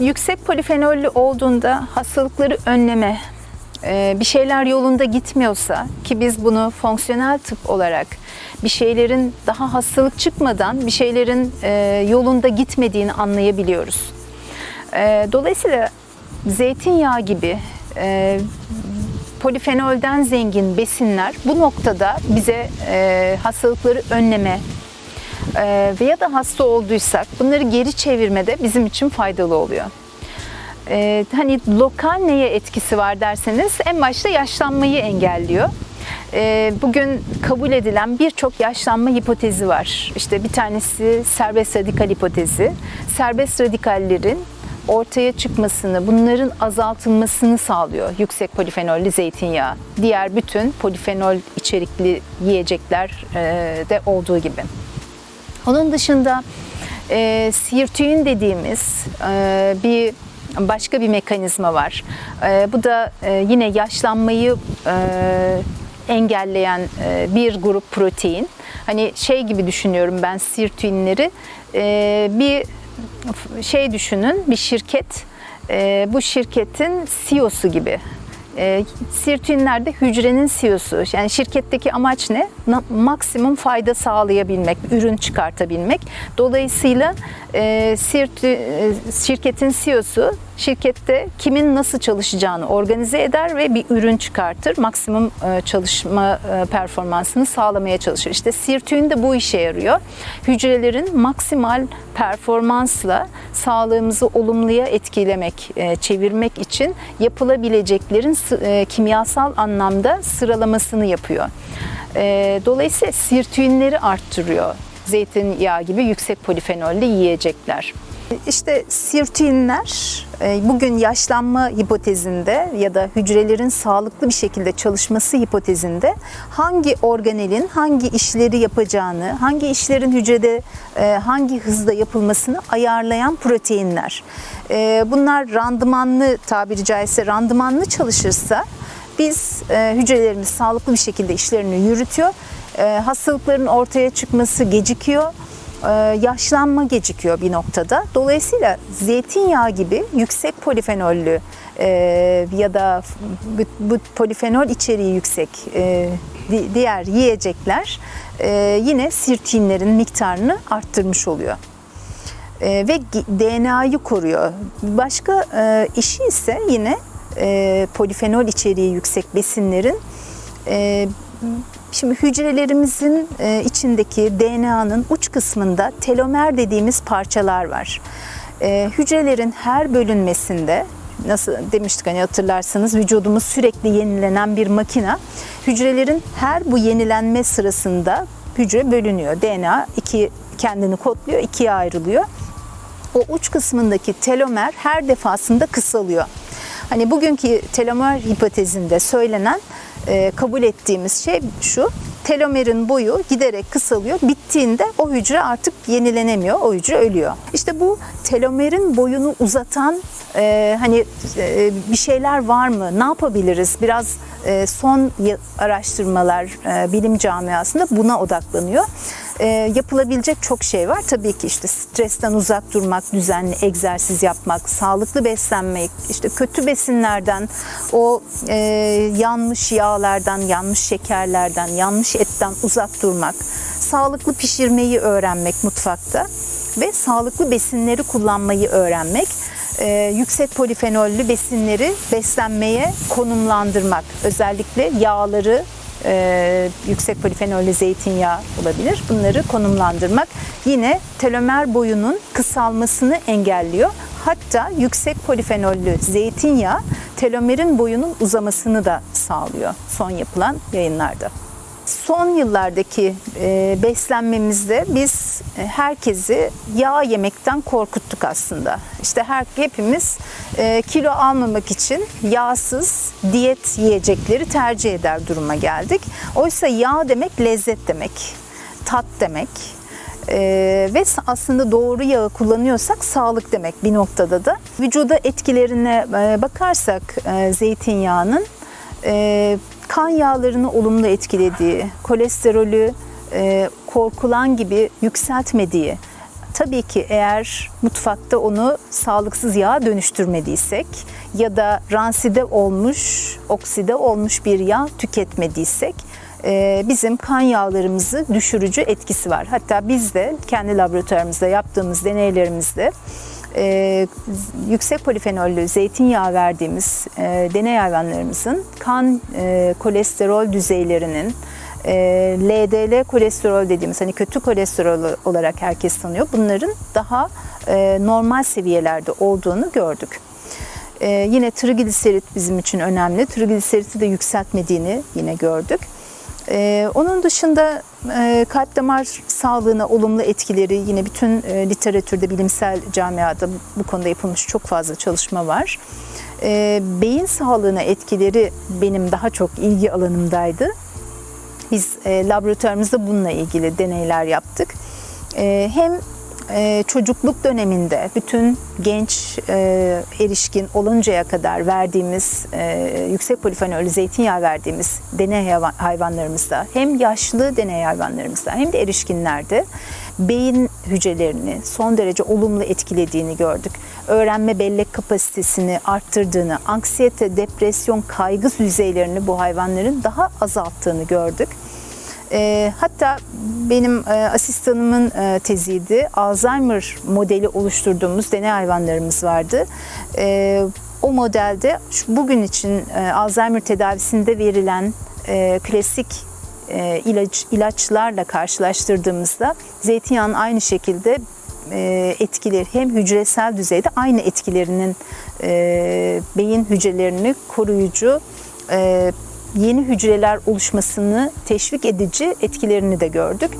Yüksek polifenollü olduğunda hastalıkları önleme, e, bir şeyler yolunda gitmiyorsa ki biz bunu fonksiyonel tıp olarak bir şeylerin daha hastalık çıkmadan bir şeylerin e, yolunda gitmediğini anlayabiliyoruz. E, Dolayısıyla zeytinyağı gibi polifenolden zengin besinler bu noktada bize hastalıkları önleme e, veya da hasta olduysak bunları geri çevirmede bizim için faydalı oluyor. E, hani lokal neye etkisi var derseniz en başta yaşlanmayı engelliyor. E, bugün kabul edilen birçok yaşlanma hipotezi var. İşte bir tanesi serbest radikal hipotezi. Serbest radikallerin ortaya çıkmasını, bunların azaltılmasını sağlıyor yüksek polifenollü zeytinyağı. Diğer bütün polifenol içerikli yiyecekler e, de olduğu gibi. Onun dışında e, sirtüin dediğimiz e, bir başka bir mekanizma var. E, bu da e, yine yaşlanmayı e, engelleyen e, bir grup protein. Hani şey gibi düşünüyorum ben sirtüinleri e, bir şey düşünün bir şirket e, bu şirketin CEO'su gibi. E, sirtüinler de hücrenin CEO'su. Yani şirketteki amaç ne? Na- maksimum fayda sağlayabilmek, ürün çıkartabilmek. Dolayısıyla e, sirtü, e, şirketin CEO'su şirkette kimin nasıl çalışacağını organize eder ve bir ürün çıkartır. Maksimum e, çalışma e, performansını sağlamaya çalışır. İşte sirtüin de bu işe yarıyor. Hücrelerin maksimal performansla sağlığımızı olumluya etkilemek, e, çevirmek için yapılabileceklerin kimyasal anlamda sıralamasını yapıyor. Dolayısıyla sirtüinleri arttırıyor zeytinyağı gibi yüksek polifenollü yiyecekler. İşte sirtüinler e, bugün yaşlanma hipotezinde ya da hücrelerin sağlıklı bir şekilde çalışması hipotezinde hangi organelin hangi işleri yapacağını, hangi işlerin hücrede e, hangi hızda yapılmasını ayarlayan proteinler. E, Bunlar randımanlı tabiri caizse randımanlı çalışırsa biz hücrelerimiz sağlıklı bir şekilde işlerini yürütüyor. Hastalıkların ortaya çıkması gecikiyor. E, yaşlanma gecikiyor bir noktada. Dolayısıyla zeytinyağı gibi yüksek polifenollü e, ya da bu, polifenol içeriği yüksek e, di- diğer yiyecekler yine sirtüinlerin miktarını arttırmış oluyor. Ve DNA'yı koruyor. Başka işi ise yine polifenol içeriği yüksek besinlerin şimdi hücrelerimizin e, içindeki DNA'nın uç kısmında telomer dediğimiz parçalar var. E, hücrelerin her bölünmesinde nasıl demiştik hani hatırlarsanız vücudumuz sürekli yenilenen bir makina. Hücrelerin her bu yenilenme sırasında hücre bölünüyor. DNA iki kendini kodluyor, ikiye ayrılıyor o uç kısmındaki telomer her defasında kısalıyor. Hani bugünkü telomer hipotezinde söylenen e, kabul ettiğimiz şey şu. Telomerin boyu giderek kısalıyor. Bittiğinde o hücre artık yenilenemiyor. O hücre ölüyor. İşte bu telomerin boyunu uzatan e, hani e, bir şeyler var mı? Ne yapabiliriz? Biraz e, son araştırmalar e, bilim camiasında buna odaklanıyor. E, yapılabilecek çok şey var. Tabii ki işte stresten uzak durmak, düzenli egzersiz yapmak, sağlıklı beslenmek, işte kötü besinlerden, o e, yanlış yağlardan, yanlış şekerlerden, yanlış etten uzak durmak, sağlıklı pişirmeyi öğrenmek mutfakta ve sağlıklı besinleri kullanmayı öğrenmek e, yüksek polifenollü besinleri beslenmeye konumlandırmak. Özellikle yağları e, yüksek polifenollü zeytinyağı olabilir. Bunları konumlandırmak yine telomer boyunun kısalmasını engelliyor. Hatta yüksek polifenollü zeytinyağı telomerin boyunun uzamasını da sağlıyor son yapılan yayınlarda. Son yıllardaki e, beslenmemizde biz e, herkesi yağ yemekten korkuttuk aslında. İşte her hepimiz e, kilo almamak için yağsız diyet yiyecekleri tercih eder duruma geldik. Oysa yağ demek lezzet demek, tat demek. Ee, ve aslında doğru yağı kullanıyorsak sağlık demek bir noktada da. Vücuda etkilerine e, bakarsak e, zeytinyağının e, kan yağlarını olumlu etkilediği, kolesterolü e, korkulan gibi yükseltmediği, tabii ki eğer mutfakta onu sağlıksız yağa dönüştürmediysek ya da ranside olmuş, okside olmuş bir yağ tüketmediysek e, bizim kan yağlarımızı düşürücü etkisi var. Hatta biz de kendi laboratuvarımızda yaptığımız deneylerimizde e, yüksek polifenollü zeytinyağı verdiğimiz e, deney hayvanlarımızın kan e, kolesterol düzeylerinin e, LDL kolesterol dediğimiz hani kötü kolesterol olarak herkes tanıyor. Bunların daha e, normal seviyelerde olduğunu gördük. E, yine trigliserit bizim için önemli. Trigliseriti de yükseltmediğini yine gördük. Ee, onun dışında e, kalp damar sağlığına olumlu etkileri yine bütün e, literatürde, bilimsel camiada bu konuda yapılmış çok fazla çalışma var. Ee, beyin sağlığına etkileri benim daha çok ilgi alanımdaydı. Biz e, laboratuvarımızda bununla ilgili deneyler yaptık. E, hem e, çocukluk döneminde bütün genç e, erişkin oluncaya kadar verdiğimiz e, yüksek polifenolü zeytinyağı verdiğimiz deney hayvan- hayvanlarımızda hem yaşlı deney hayvanlarımızda hem de erişkinlerde beyin hücrelerini son derece olumlu etkilediğini gördük. Öğrenme bellek kapasitesini arttırdığını, anksiyete, depresyon, kaygı düzeylerini bu hayvanların daha azalttığını gördük. E, hatta benim e, asistanımın e, teziydi. Alzheimer modeli oluşturduğumuz deney hayvanlarımız vardı. E, o modelde bugün için e, Alzheimer tedavisinde verilen klasik ilaç ilaçlarla karşılaştırdığımızda zeytinyağının aynı şekilde etkileri hem hücresel düzeyde aynı etkilerinin e, beyin hücrelerini koruyucu e, yeni hücreler oluşmasını teşvik edici etkilerini de gördük.